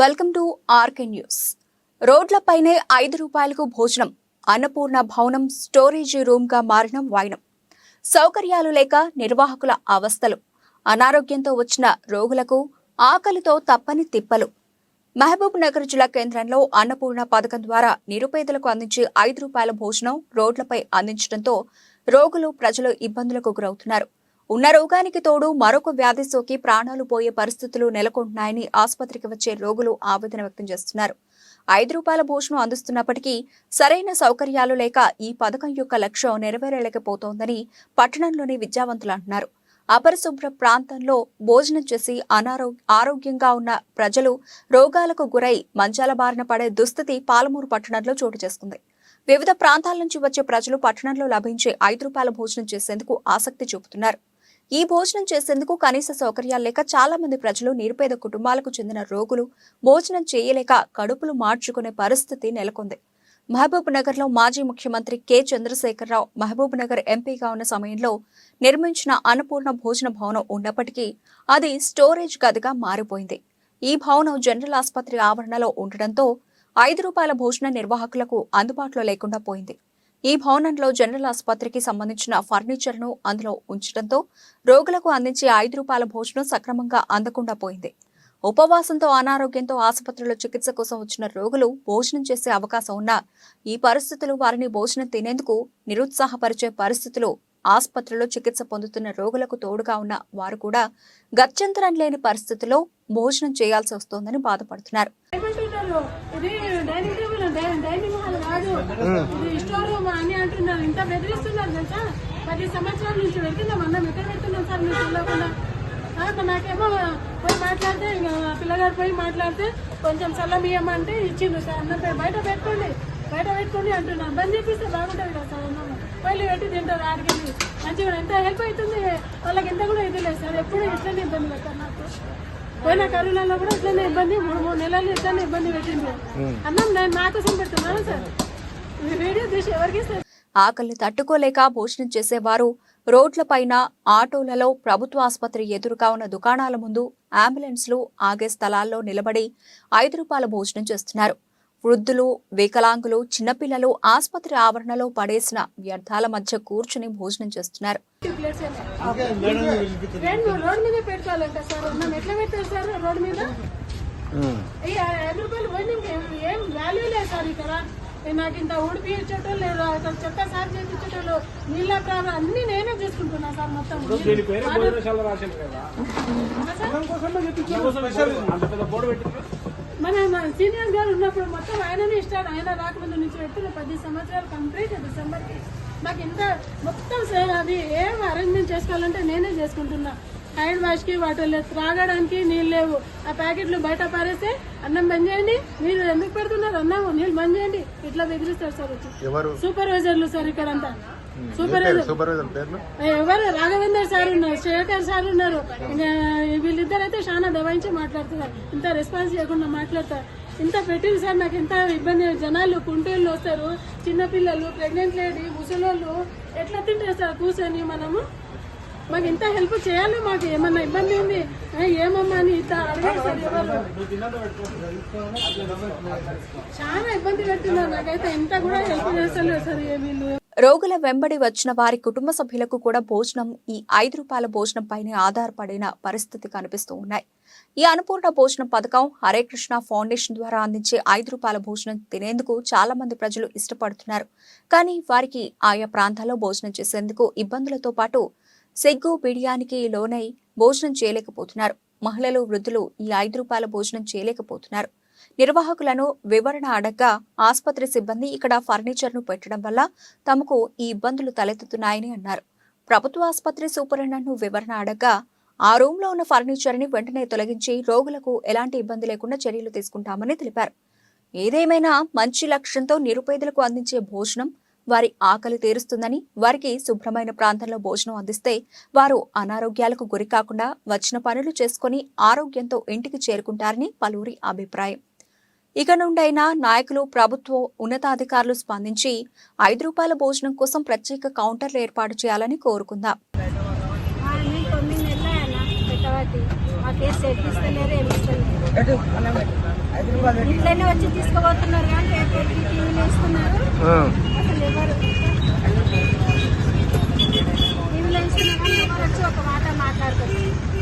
Welcome to RK news. రోడ్లపైనే ఐదు రూపాయలకు భోజనం అన్నపూర్ణ భవనం స్టోరేజ్ రూమ్గా మారిన వైనం. సౌకర్యాలు లేక నిర్వాహకుల అవస్థలు అనారోగ్యంతో వచ్చిన రోగులకు ఆకలితో తప్పని తిప్పలు. మహబూబ్ నగర్ జిల్లా కేంద్రంలో అన్నపూర్ణ పథకం ద్వారా నిరుపేదలకు అందించే ఐదు రూపాయల భోజనం రోడ్లపై అందించడంతో రోగులు ప్రజలు ఇబ్బందులకు గురవుతున్నారు. ఉన్న రోగానికి తోడు మరొక వ్యాధి సోకి ప్రాణాలు పోయే పరిస్థితులు నెలకొంటున్నాయని ఆసుపత్రికి వచ్చే రోగులు ఆవేదన వ్యక్తం చేస్తున్నారు. ఐదు రూపాయల భోజనం అందిస్తున్నప్పటికీ సరైన సౌకర్యాలు లేక ఈ పథకం యొక్క లక్ష్యం నెరవేరలేకపోతోందని పట్టణంలోని విద్యావంతులు అంటున్నారు. అపరిశుభ్ర ప్రాంతంలో భోజనం చేసి అనారో ఆరోగ్యంగా ఉన్న ప్రజలు రోగాలకు గురై మంచాల బారిన పడే దుస్థితి పాలమూరు పట్టణంలో చోటు చేసుకుంది. వివిధ ప్రాంతాల నుంచి వచ్చే ప్రజలు పట్టణంలో లభించే ఐదు రూపాయల భోజనం చేసేందుకు ఆసక్తి చూపుతున్నారు. ఈ భోజనం చేసేందుకు కనీస సౌకర్యాలు లేక చాలా మంది ప్రజలు నిరుపేద కుటుంబాలకు చెందిన రోగులు భోజనం చేయలేక కడుపులు మార్చుకునే పరిస్థితి నెలకొంది. మహబూబ్ నగర్లో మాజీ ముఖ్యమంత్రి కె. చంద్రశేఖరరావు మహబూబ్ నగర్ ఎంపీగా ఉన్న సమయంలో నిర్మించిన అన్నపూర్ణ భోజన భవనం ఉన్నప్పటికీ అది స్టోరేజ్ గదిగా మారిపోయింది. ఈ భవనం జనరల్ ఆసుపత్రి ఆవరణలో ఉండడంతో ఐదు రూపాయల భోజన నిర్వాహకులకు అందుబాటులో లేకుండా పోయింది. ఈ భవనంలో జనరల్ ఆసుపత్రికి సంబంధించిన ఫర్నిచర్ను అందులో ఉంచడంతో రోగులకు అందించే ఐదు రూపాయల భోజనం సక్రమంగా అందకుండా పోయింది. ఉపవాసంతో అనారోగ్యంతో ఆసుపత్రిలో చికిత్స కోసం వచ్చిన రోగులు భోజనం చేసే అవకాశం ఉన్నా ఈ పరిస్థితులు వారిని భోజనం తినేందుకు నిరుత్సాహపరిచే పరిస్థితులు ఆసుపత్రిలో చికిత్స పొందుతున్న రోగులకు తోడుగా ఉన్న వారు కూడా గత్యంతరం లేని పరిస్థితుల్లో భోజనం చేయాల్సి వస్తోందని బాధపడుతున్నారు. ఇది డైనింగ్ టేబుల్ డైనింగ్ హాల్ కాదు. ఇది స్టోర్ అని అంటున్నారు. ఇంత బెదిరిస్తున్నారు తెలుసా? పది సంవత్సరాల నుంచి పెడుతున్నాం అన్నం ఎక్కడ పెడుతున్నాం సార్? మీరు తెలియకుండా నాకేమో పోయి మాట్లాడితే ఇంకా పిల్లగారు పోయి మాట్లాడితే కొంచెం చల్లం ఇవ్వమంటే ఇచ్చిండు సార్. అన్నం పె- బయట పెట్టుకోండి బయట పెట్టుకోండి అంటున్నాను బంద్ చేపిస్తే బాగుంటుంది కదా సార్ అన్నం? పైలు పెట్టి తింటారు ఆడికి మంచిగా ఎంత హెల్ప్ అవుతుంది? వాళ్ళకి ఎంత కూడా ఇది లేదు సార్. ఎప్పుడు ఇట్లనే ఇబ్బంది పెడతారు. నాకు పోయిన కరోనాలో కూడా ఇట్లనే ఇబ్బంది మూడు మూడు నెలలు ఇట్లనే ఇబ్బంది పెట్టింది అన్నం నేను నా కోసం పెడుతున్నాను సార్? వీడియో తీసి ఎవరికి ఆకలిని తట్టుకోలేక భోజనం చేసేవారు. రోడ్లపైన ఆటోలలో ప్రభుత్వ ఆసుపత్రి ఎదురుగా ఉన్న దుకాణాల ముందు అంబులెన్స్లు ఆగే స్థలాల్లో నిలబడి ఐదు రూపాయల భోజనం చేస్తున్నారు. వృద్ధులు వికలాంగులు చిన్నపిల్లలు ఆసుపత్రి ఆవరణలో పడేసిన వ్యర్థాల మధ్య కూర్చుని భోజనం చేస్తున్నారు. రోడ్ మీద సార్ ఎట్లా మీద ఏం- లేదు సార్ నాకు ఇంత ఉడిపి ఇచ్చేటోళ్ళు లేదు అసలు చెత్త సార్ చేయించేటోళ్ళు నీళ్ళ ప్రాబ్లం అన్ని నేనే చూసుకుంటున్నా సార్ మొత్తం మన మన సీనియర్ గారు ఉన్నప్పుడు మొత్తం ఆయననే ఇష్టాడు ఆయన రాకముందు నుంచి పెట్టిన పది సంవత్సరాలు కంప్లీట్ డిసెంబర్కి. నాకు ఇంత మొత్తం అది ఏం అరేంజ్మెంట్ చేసుకోవాలంటే నేనే చేసుకుంటున్నా. హ్యాండ్ వాష్కి వాటర్ లేదు త్రాగడానికి నీళ్ళు లేవు. ఆ ప్యాకెట్లు బయట పారేస్తే అన్నం బంద్ చేయండి. మీరు ఎందుకు పెడుతున్నారు? అన్నం నీళ్ళు బంద్ చేయండి. ఇట్లా బెదిరిస్తారు సార్ వచ్చి. సూపర్వైజర్లు సార్ ఇక్కడంతా. సూపర్వైజర్ సూపర్వైజర్ పేర్లు? ఎవరు? రాఘవేందర్ సార్ ఉన్నారు. శేఖర్ సార్ ఉన్నారు. ఇంకా వీళ్ళిద్దరైతే చాలా దబాయించి మాట్లాడుతున్నారు. ఇంత రెస్పాన్స్ చేయకుండా మాట్లాడతారు. ఇంత పెట్టింది సార్ నాకు ఎంత ఇబ్బంది. జనాలు కుంటూళ్ళు వస్తారు. చిన్నపిల్లలు ప్రెగ్నెంట్ లేడీ ముసలోళ్ళు ఎట్లా తింటారు సార్? కూర్చొని మనము? మాకు ఇంత హెల్ప్ చేయాలి? మాకు ఏమన్నా ఇబ్బంది ఉంది? ఏమమ్మా అని ఇంత చాలా ఇబ్బంది పెడుతున్నారు. నాకైతే ఇంత కూడా హెల్ప్ చేస్తలేదు సార్ వీళ్ళు. రోగుల వెంబడి వచ్చిన వారి కుటుంబ సభ్యులకు కూడా భోజనం ఈ ఐదు రూపాయల భోజనం పైనే ఆధారపడిన పరిస్థితి కనిపిస్తూ ఉన్నాయి. ఈ అన్నపూర్ణ భోజనం పథకం హరే కృష్ణ ఫౌండేషన్ ద్వారా అందించే ఐదు రూపాయల భోజనం తినేందుకు చాలా మంది ప్రజలు ఇష్టపడుతున్నారు. కానీ వారికి ఆయా ప్రాంతాల్లో భోజనం చేసేందుకు ఇబ్బందులతో పాటు సెగ్గు బిడియానికి లోనై భోజనం చేయలేకపోతున్నారు. మహిళలు వృద్ధులు ఈ ఐదు రూపాయల భోజనం చేయలేకపోతున్నారు. నిర్వాహకులను వివరణ అడగ్గా ఆసుపత్రి సిబ్బంది ఇక్కడ ఫర్నిచర్ను పెట్టడం వల్ల తమకు ఈ ఇబ్బందులు తలెత్తుతున్నాయని అన్నారు. ప్రభుత్వ ఆసుపత్రి సూపరింటెండెంట్ను వివరణ అడగ్గా ఆ రూమ్లో ఉన్న ఫర్నిచర్ని వెంటనే తొలగించి రోగులకు ఎలాంటి ఇబ్బంది లేకుండా చర్యలు తీసుకుంటామని తెలిపారు. ఏదేమైనా మంచి లక్ష్యంతో నిరుపేదలకు అందించే భోజనం వారి ఆకలి తీరుస్తుందని వారికి శుభ్రమైన ప్రాంతంలో భోజనం అందిస్తే వారు అనారోగ్యాలకు గురికాకుండా వచ్చిన పనులు చేసుకుని ఆరోగ్యంతో ఇంటికి చేరుకుంటారని పలువురి అభిప్రాయం. ఇక నుండైనా నాయకులు ప్రభుత్వ ఉన్నతాధికారులు స్పందించి ఐదు రూపాయల భోజనం కోసం ప్రత్యేక కౌంటర్లు ఏర్పాటు చేయాలని కోరుకుందాం. ఒక మాట్లాడుతున్నారు?